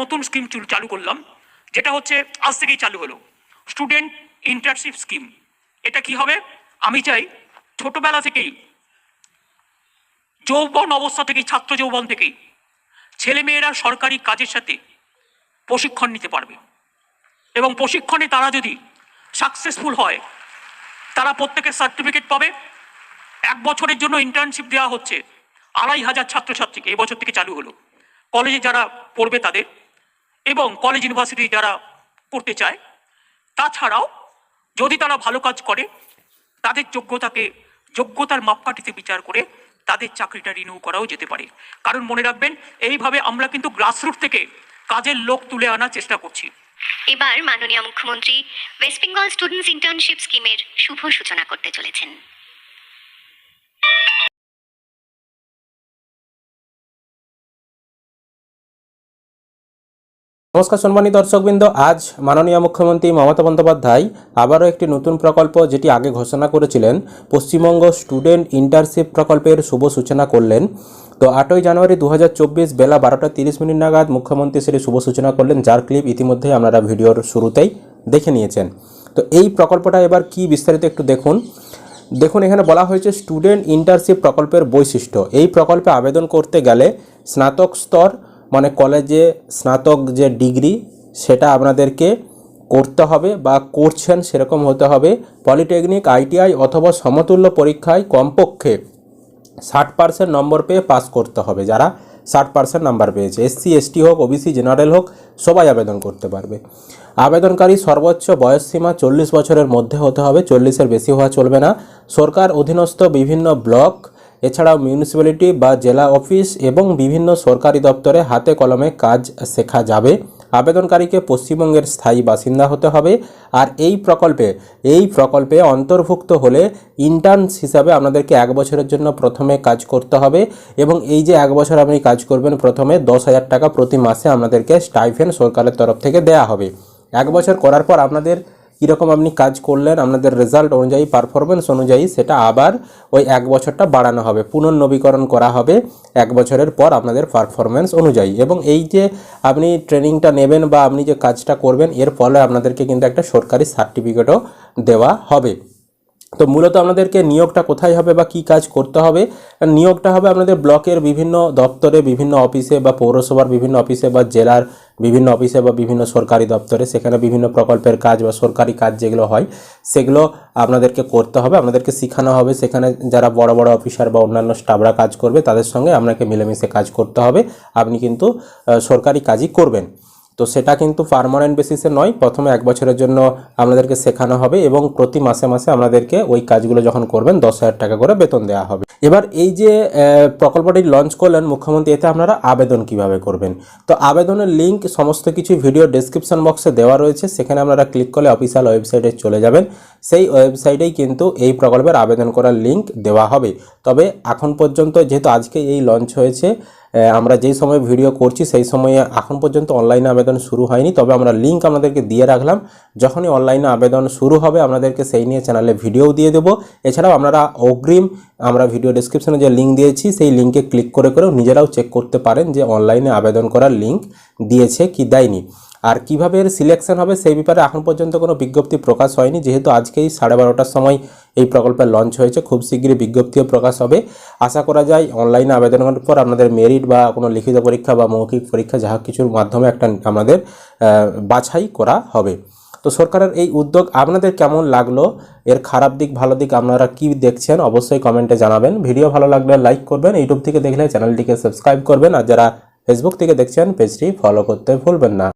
নতুন স্কিম চালু করলাম, যেটা হচ্ছে আজ থেকেই চালু হলো। স্টুডেন্ট ইন্টার্নশিপ স্কিম এটা কি হবে? আমি চাই ছোটবেলা থেকেই, যৌবন অবস্থা থেকেই, ছাত্র যৌবন থেকেই, ছেলেমেয়েরা সরকারি কাজের সাথে প্রশিক্ষণ নিতে পারবে। এবং প্রশিক্ষণে তারা যদি সাকসেসফুল হয়, তারা প্রত্যেকের সার্টিফিকেট পাবে। এক বছরের জন্য ইন্টার্নশিপ দেওয়া হচ্ছে আড়াই হাজার ছাত্রছাত্রীকে, এবছর থেকে চালু হলো। কলেজে যারা পড়বে তাদের এবং কলেজ ইউনিভার্সিটি যারা করতে চায়, তাছাড়াও যদি তারা ভালো কাজ করে, তাদের যোগ্যতাকে, যোগ্যতার মাপকাঠিতে বিচার করে তাদের চাকরিটা রিনিউ করাও যেতে পারে। কারণ মনে রাখবেন, এইভাবে আমরা কিন্তু গ্রাসরুট থেকে কাজের লোক তুলে আনার চেষ্টা করছি। এবার মাননীয় মুখ্যমন্ত্রী ওয়েস্ট বেঙ্গল স্টুডেন্টস ইন্টার্নশিপ স্কিমের শুভ সূচনা করতে চলেছেন। নমস্কার সম্মানিত দর্শকবৃন্দ, আজ মাননীয় মুখ্যমন্ত্রী মমতা বন্দ্যোপাধ্যায় আবারও একটি নতুন প্রকল্প যেটি আগে ঘোষণা করেছিলেন, পশ্চিমবঙ্গ স্টুডেন্ট ইন্টার্নশিপ প্রকল্পের শুভ সূচনা করলেন। তো আটই জানুয়ারি দু হাজার চব্বিশ বেলা বারোটা তিরিশ মিনিট নাগাদ মুখ্যমন্ত্রী সেটি শুভ সূচনা করলেন, যার ক্লিপ ইতিমধ্যেই আপনারা ভিডিওর শুরুতেই দেখে নিয়েছেন। তো এই প্রকল্পটা এবার কি বিস্তারিত একটু দেখুন। দেখুন, এখানে বলা হয়েছে স্টুডেন্ট ইন্টার্নশিপ প্রকল্পের বৈশিষ্ট্য। এই প্রকল্পে আবেদন করতে গেলে স্নাতক স্তর মানে কলেজে স্নাতক যে ডিগ্রি, সেটা আপনাদেরকে করতে হবে বা করছেন সেরকম হতে হবে। পলিটেকনিক, আইটিআই অথবা সমতুল্য পরীক্ষায় কমপক্ষে ষাট পার্সেন্ট নম্বর পেয়ে পাস করতে হবে। যারা ষাট পার্সেন্ট নাম্বার পেয়েছে, এসসি, এসটি হোক, ওবিসি, জেনারেল হোক, সবাই আবেদন করতে পারবে। আবেদনকারী সর্বোচ্চ বয়সসীমা চল্লিশ বছরের মধ্যে হতে হবে, চল্লিশের বেশি হওয়া চলবে না। সরকার অধীনস্থ বিভিন্ন ব্লক এছাড়াও মিউনিসিপ্যালিটি বা জেলা অফিস এবং বিভিন্ন সরকারি দপ্তরে হাতে কলমে কাজ শেখা যাবে। আবেদনকারীকে পশ্চিমবঙ্গের স্থায়ী বাসিন্দা হতে হবে। আর এই প্রকল্পে এই প্রকল্পে অন্তর্ভুক্ত হলে ইন্টার্নস হিসাবে আপনাদেরকে এক বছরের জন্য প্রথমে কাজ করতে হবে এবং এই যে এক বছর আপনি কাজ করবেন প্রথমে দশ হাজার টাকা প্রতি মাসে আপনাদেরকে স্টাইফেন সরকারের তরফ থেকে দেয়া হবে। এক বছর করার পর আপনাদের কীরকম আপনি কাজ করলেন, আপনাদের রেজাল্ট অনুযায়ী পারফরমেন্স অনুযায়ী সেটা আবার ওই এক বছরটা বাড়ানো হবে, পুনর্নবীকরণ করা হবে এক বছরের পর আপনাদের পারফরমেন্স অনুযায়ী। এবং এই যে আপনি ট্রেনিংটা নেবেন বা আপনি যে কাজটা করবেন, এর ফলে আপনাদেরকে কিন্তু একটা সরকারি সার্টিফিকেটও দেওয়া হবে। তো মূলত আপনাদেরকে নিয়োগটা কোথায় হবে বা কি কাজ করতে হবে? নিয়োগটা হবে আপনাদের ব্লকের বিভিন্ন দপ্তরে, বিভিন্ন অফিসে বা পৌরসভার বিভিন্ন অফিসে বা জেলার বিভিন্ন অফিসে বা বিভিন্ন সরকারি দপ্তরে সেখানে বিভিন্ন প্রকল্পের কাজ বা সরকারি কাজ যেগুলো হয়, সেগুলো আপনাদেরকে করতে হবে। আপনাদেরকে শেখানো হবে। সেখানে যারা বড় বড় অফিসার বা অন্যান্য স্টাফরা কাজ করবে, তাদের সঙ্গে আপনাকে মিলেমিশে কাজ করতে হবে। আপনি কিন্তু সরকারি কাজই করবেন। তো সেটা কিন্তু পারমানেন্ট বেসিসে নয়, প্রথমে এক বছরের জন্য আপনাদেরকে শেখানো হবে এবং প্রতি মাসে মাসে আপনাদেরকে ওই কাজগুলো যখন করবেন, দশ হাজার টাকা করে বেতন দেওয়া হবে। এবার এই যে প্রকল্পটি লঞ্চ করলেন মুখ্যমন্ত্রী, এতে আপনারা আবেদন কীভাবে করবেন? তো আবেদনের লিঙ্ক সমস্ত কিছু ভিডিও ডেসক্রিপশন বক্সে দেওয়া রয়েছে, সেখানে আপনারা ক্লিক করলে অফিসিয়াল ওয়েবসাইটে চলে যাবেন। সেই ওয়েবসাইটেই কিন্তু এই প্রকল্পের আবেদন করার লিঙ্ক দেওয়া হবে। তবে এখন পর্যন্ত যেহেতু আজকে এই লঞ্চ হয়েছে আমরা যেই সময় ভিডিও করছি, সেই সময়ে এখন পর্যন্ত অনলাইনে আবেদন শুরু হয়নি। তবে আমরা লিঙ্ক আপনাদেরকে দিয়ে রাখলাম। যখনই অনলাইনে আবেদন শুরু হবে, আপনাদেরকে সেই নিয়ে চ্যানেলে ভিডিও দিয়ে দেবো। এছাড়াও আপনারা অগ্রিম, আমরা ভিডিও ডেসক্রিপশনে যে লিঙ্ক দিয়েছি, সেই লিঙ্কে ক্লিক করে, করেও নিজেরাও চেক করতে পারেন যে অনলাইনে আবেদন করার লিঙ্ক দিয়েছে কি দেয়নি। আর কীভাবে এর সিলেকশন হবে সেই ব্যাপারে এখন পর্যন্ত কোনো বিজ্ঞপ্তি প্রকাশ হয়নি। যেহেতু আজকেই সাড়ে বারোটার সময় এই প্রকল্পের লঞ্চ হয়েছে, খুব শীঘ্রই বিজ্ঞপ্তিও প্রকাশ হবে। আশা করা যায় অনলাইনে আবেদন করার পর আপনাদের মেরিট বা কোনো লিখিত পরীক্ষা বা মৌখিক পরীক্ষা যাহা কিছুর মাধ্যমে একটা আমাদের বাছাই করা হবে। তো সরকারের এই উদ্যোগ আপনাদের কেমন লাগল? এর খারাপ দিক, ভালো দিক আপনারা কি দেখছেন? অবশ্যই কমেন্টে জানাবেন। ভিডিও ভালো লাগলে লাইক করবেন। ইউটিউব থেকে দেখলে চ্যানেলটিকে সাবস্ক্রাইব করবেন। আর যারা ফেসবুক থেকে দেখছেন পেজটি ফলো করতে ভুলবেন না।